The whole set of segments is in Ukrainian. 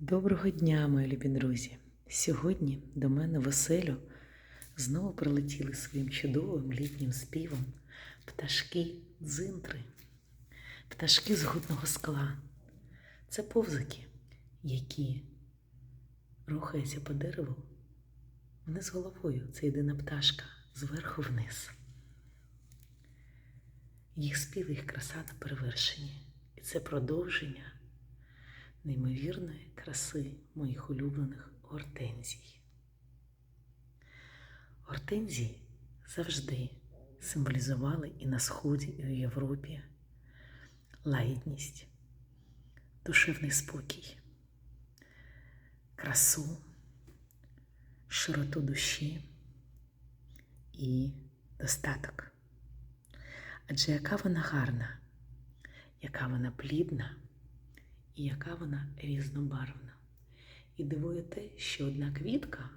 Доброго дня, мої любі друзі! Сьогодні до мене в знову прилетіли своїм чудовим літнім співом пташки дзинтри, пташки з гутного скла. Це повзики, які рухаються по дереву вниз головою. Це єдина пташка зверху вниз. Їх спів, їх краса на перевершенні. І це продовження неймовірної краси моїх улюблених гортензій. Гортензії завжди символізували і на Сході, і у Європі лагідність, душевний спокій, красу, широту душі і достаток. Адже яка вона гарна, яка вона плідна і яка вона різнобарвна. І дивує те, що одна квітка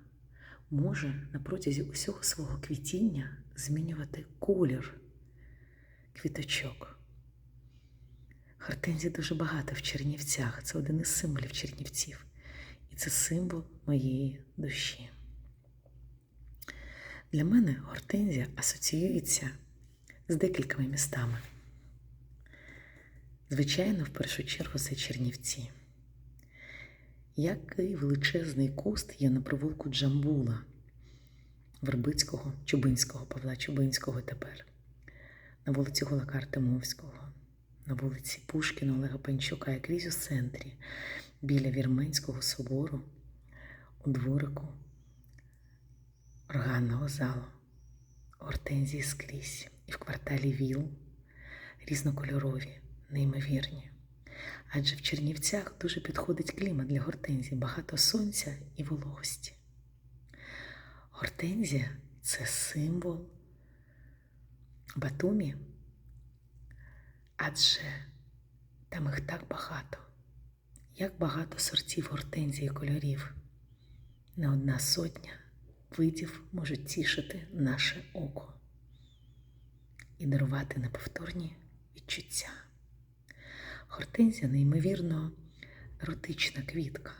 може на протязі усього свого квітіння змінювати колір квіточок. Гортензій дуже багато в Чернівцях. Це один із символів Чернівців. І це символ моєї душі. Для мене гортензія асоціюється з декількома містами. Звичайно, в першу чергу це Чернівці. Який величезний куст є на провулку Джамбула Вербицького, Чубинського, Павла Чубинського тепер, на вулиці Гулака Артемовського, на вулиці Пушкіна Олега Панчука, і крізь у центрі, біля Вірменського собору, у дворику органного залу, гортензії скрізь і в кварталі Віл різнокольорові неймовірні. Адже в Чернівцях дуже підходить клімат для гортензії, багато сонця і вологості. Гортензія це символ Батумі, адже там їх так багато, як багато сортів гортензії кольорів. Не одна сотня видів можуть тішити наше око і дарувати неповторні відчуття. Гортензія неймовірно еротична квітка,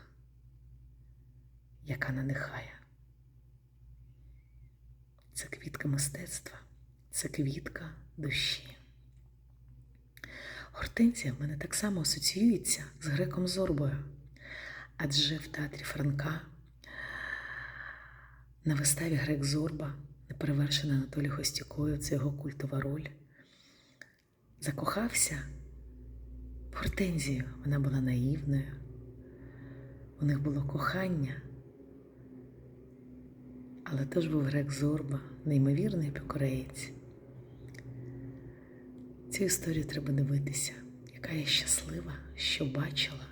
яка надихає. Це квітка мистецтва, це квітка душі. Гортензія в мене так само асоціюється з греком Зорбою, адже в театрі Франка на виставі Грек Зорба, неперевершена Анатолій Хостюкою, це його культова роль, закохався. Гортензію вона була наївною, у них було кохання, але теж був грек Зорба, неймовірний покореєць. Цю історію треба дивитися, яка я щаслива, що бачила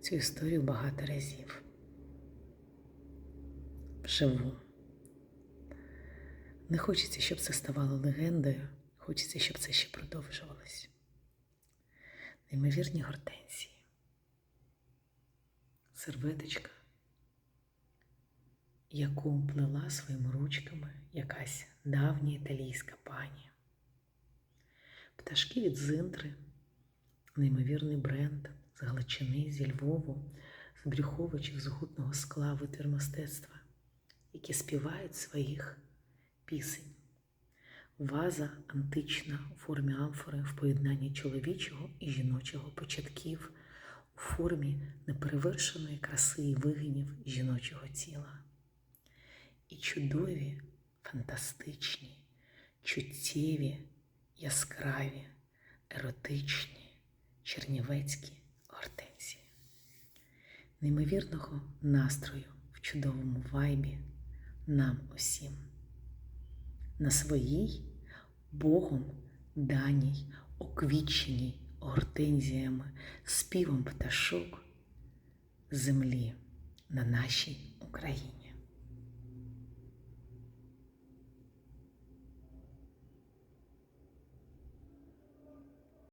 цю історію багато разів. Вживу. Не хочеться, щоб це ставало легендою, хочеться, щоб це ще продовжувалось неймовірні гортензії, серветочка, яку плела своїми ручками якась давня італійська пані, пташки від зинтри, неймовірний бренд з Галичини, зі Львову, з Брюховичів, з гутного скла витвір мистецтва, які співають своїх пісень ваза антична у формі амфори в поєднанні чоловічого і жіночого початків, у формі неперевершеної краси і вигинів жіночого тіла. І чудові, фантастичні, чуттєві, яскраві, еротичні, чернівецькі гортензії, неймовірного настрою в чудовому вайбі нам усім на своїй Богом даній, оквіченій гортензіями, співом пташок землі на нашій Україні.